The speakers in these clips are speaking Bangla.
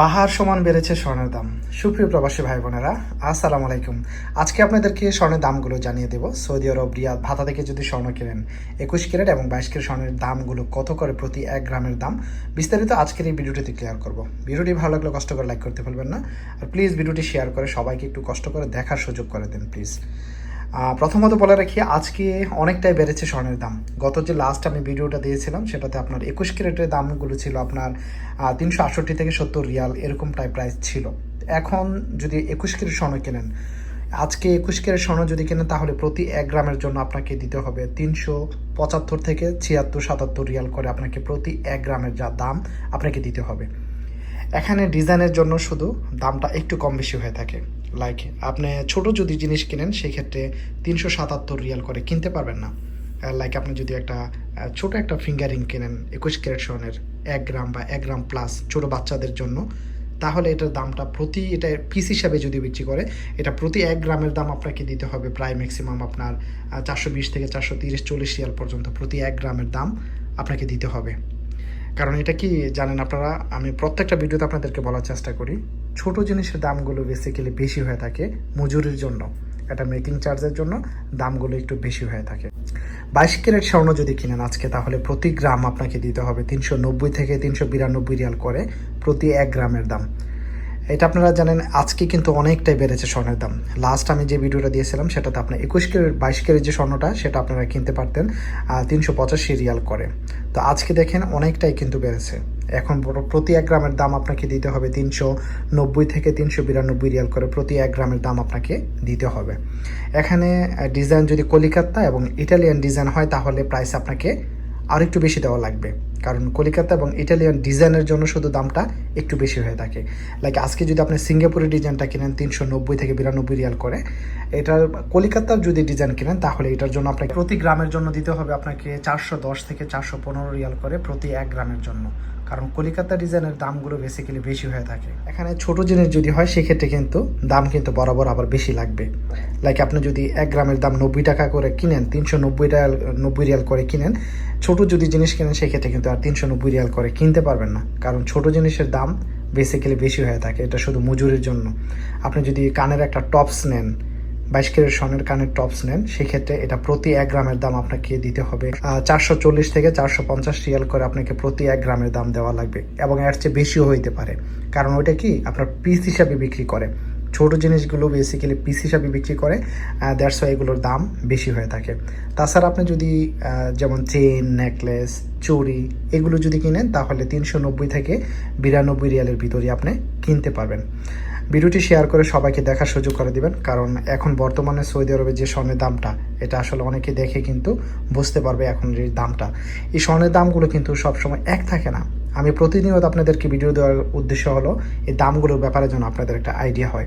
পাহাড় সমান বেড়েছে স্বর্ণের দাম। সুপ্রিয় প্রবাসী ভাই বোনেরা আসসালামু আলাইকুম। আজকে আপনাদেরকে স্বর্ণের দামগুলো জানিয়ে দেব। সৌদি আরব, রিয়াদ, ভাতা থেকে যদি স্বর্ণ কেনেন, একুশ ক্যারেট এবং বাইশ ক্যারেট স্বর্ণের দামগুলো কত করে প্রতি এক গ্রামের দাম, বিস্তারিত আজকের এই ভিডিওটিতে ক্লিয়ার করব। ভিডিওটি ভালো লাগলে কষ্ট করে লাইক করতে ভুলবেন না। আর প্লিজ ভিডিওটি শেয়ার করে সবাইকে একটু কষ্ট করে দেখার সুযোগ করে দেন প্লিজ প্রথমত বলে রাখি, আজকে অনেকটাই বেড়েছে স্বর্ণের দাম। গত যে লাস্ট আমি ভিডিওটা দিয়েছিলাম, সেটাতে আপনার একুশ ক্যারেটের দামগুলো ছিল আপনার তিনশো আটষট্টি থেকে সত্তর রিয়াল এরকম টাইপ প্রাইস ছিল। এখন যদি একুশ ক্যারেট স্বর্ণ কেনেন, আজকে একুশ ক্যারেট স্বর্ণ যদি কেনেন, তাহলে প্রতি এক গ্রামের জন্য আপনাকে দিতে হবে তিনশো পঁচাত্তর থেকে ছিয়াত্তর সাতাত্তর রিয়াল করে আপনাকে প্রতি এক গ্রামের যা দাম, আপনাকে দিতে হবে। এখানে ডিজাইনের জন্য শুধু দামটা একটু কম বেশি হয়ে থাকে। লাইক আপনি ছোট যদি জিনিস কিনেন, সেক্ষেত্রে তিনশো সাতাত্তর রিয়াল করে কিনতে পারবেন না। লাইক আপনি যদি একটা ছোট একটা ফিঙ্গারিং কেনেন, একুশ ক্যারেট স্বর্ণের এক গ্রাম বা এক গ্রাম প্লাস ছোট বাচ্চাদের জন্য, তাহলে এটার দামটা প্রতি, এটা পিস হিসাবে যদি বিক্রি করে, এটা প্রতি এক গ্রামের দাম আপনাকে দিতে হবে প্রায় ম্যাক্সিমাম আপনার চারশো বিশ থেকে চারশো তিরিশ চল্লিশ রিয়াল পর্যন্ত প্রতি এক গ্রামের দাম আপনাকে দিতে হবে। কারণ এটা কি জানেন আপনারা, আমি প্রত্যেকটা ভিডিওতে আপনাদেরকে বলার চেষ্টা করি, ছোট জিনিসের দামগুলো বেসিক্যালি বেশি হয়ে থাকে মজুরির জন্য। এটা মেকিং চার্জের জন্য দামগুলো একটু বেশি হয়ে থাকে। বাইশ ক্যারেট স্বর্ণ যদি কিনেন আজকে, তাহলে প্রতি গ্রাম আপনাকে দিতে হবে তিনশো নব্বই থেকে তিনশো বিরানব্বই রিয়াল করে প্রতি এক গ্রামের দাম। এটা আপনারা জানেন, আজকে কিন্তু অনেকটাই বেড়েছে স্বর্ণের দাম। লাস্ট আমি যে ভিডিওটা দিয়েছিলাম, সেটাতে আপনার একুশ ক্যারেট বাইশ ক্যারেট যে স্বর্ণটা, সেটা আপনারা কিনতে পারতেন তিনশো পঁচাশি রিয়াল করে। তো আজকে দেখেন অনেকটাই কিন্তু বেড়েছে। এখন প্রতি এক গ্রামের দাম আপনাকে দিতে হবে তিনশো নব্বই থেকে তিনশো বিরানব্বই রিয়াল করে প্রতি এক গ্রামের দাম আপনাকে দিতে হবে। এখানে ডিজাইন যদি কলিকাতা এবং ইটালিয়ান ডিজাইন হয়, তাহলে প্রাইস আপনাকে আর একটু বেশি দেওয়া লাগবে। কারণ কলিকাতা এবং ইটালিয়ান ডিজাইনের জন্য শুধু দামটা একটু বেশি হয়ে থাকে। লাইক আজকে যদি আপনি সিঙ্গাপুরের ডিজাইনটা কিনেন তিনশো নব্বই থেকে বিরানব্বই রিয়াল করে, এটার কলিকাতার যদি ডিজাইন কিনেন, তাহলে এটার জন্য আপনাকে প্রতি গ্রামের জন্য দিতে হবে আপনাকে চারশো দশ থেকে চারশো পনেরো রিয়াল করে প্রতি এক গ্রামের জন্য। কারণ কলিকাতা ডিজাইনের দামগুলো বেসিক্যালি বেশি হয়ে থাকে। এখানে ছোট জিনিস যদি হয়, সেক্ষেত্রে কিন্তু দাম কিন্তু বরাবর আবার বেশি লাগবে। লাইক আপনি যদি এক গ্রামের দাম নব্বই টাকা করে কিনেন, তিনশো নব্বই রিয়াল নব্বই রিয়াল করে কিনেন ছোট যদি জিনিস কিনেন, সেক্ষেত্রে কিন্তু আর তিনশো নব্বই রিয়াল করে কিনতে পারবেন না। কারণ ছোট জিনিসের দাম বেসিক্যালি বেশি হয়ে থাকে, এটা শুধু মজুরির জন্য। আপনি যদি কানের একটা টপস নেন, বাইশ কেরের স্বর্ণের কানের টপস নেন, সেক্ষেত্রে এটা প্রতি এক গ্রামের দাম আপনাকে দিতে হবে। চারশো চল্লিশ থেকে চারশো পঞ্চাশ রিয়াল করে আপনাকে প্রতি এক গ্রামের দাম দেওয়া লাগবে এবং এর চেয়ে বেশিও হইতে পারে। কারণ ওইটা কি? আপনার পিস হিসাবে বিক্রি করে। ছোট জিনিসগুলো বেসিক্যালি পিস হিসাবে বিক্রি করে দ্যাটস এগুলোর দাম বেশি হয়ে থাকে। তাছাড়া আপনি যদি যেমন চেন নেকলেস চুড়ি, এগুলো যদি কিনেন, তাহলে তিনশো নব্বই থেকে বিরানব্বই রিয়ালের ভিতরে আপনি কিনতে পারবেন। ভিডিওটি শেয়ার করে সবাইকে দেখার সুযোগ করে দিবেন, কারণ এখন বর্তমানে সৌদি আরবে যে স্বর্ণের দামটা, এটা আসলে অনেকে দেখে কিন্তু বুঝতে পারবে এখন এই দামটা। এই স্বর্ণের দামগুলো কিন্তু সবসময় এক থাকে না। আমি প্রতিনিয়ত আপনাদেরকে ভিডিও দেওয়ার উদ্দেশ্য হলো, এই দামগুলোর ব্যাপারে যেন আপনাদের একটা আইডিয়া হয়।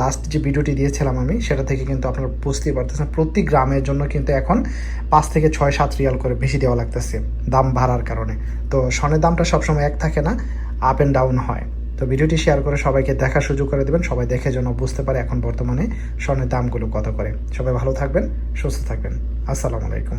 লাস্ট যে ভিডিওটি দিয়েছিলাম আমি, সেটা থেকে কিন্তু আপনারা বুঝতেই পারতেছেন, প্রতি গ্রামের জন্য কিন্তু এখন পাঁচ থেকে ছয়, সাত রিয়াল করে বেশি দেওয়া লাগতেছে, দাম বাড়ার কারণে। তো স্বর্ণের দামটা সবসময় এক থাকে না আপ অ্যান্ড ডাউন হয়। তো ভিডিওটি শেয়ার করে সবাইকে দেখার সুযোগ করে দেবেন, সবাই দেখে যেন বুঝতে পারে এখন বর্তমানে স্বর্ণের দামগুলো কত করে। সবাই ভালো থাকবেন, সুস্থ থাকবেন। আসসালামু আলাইকুম।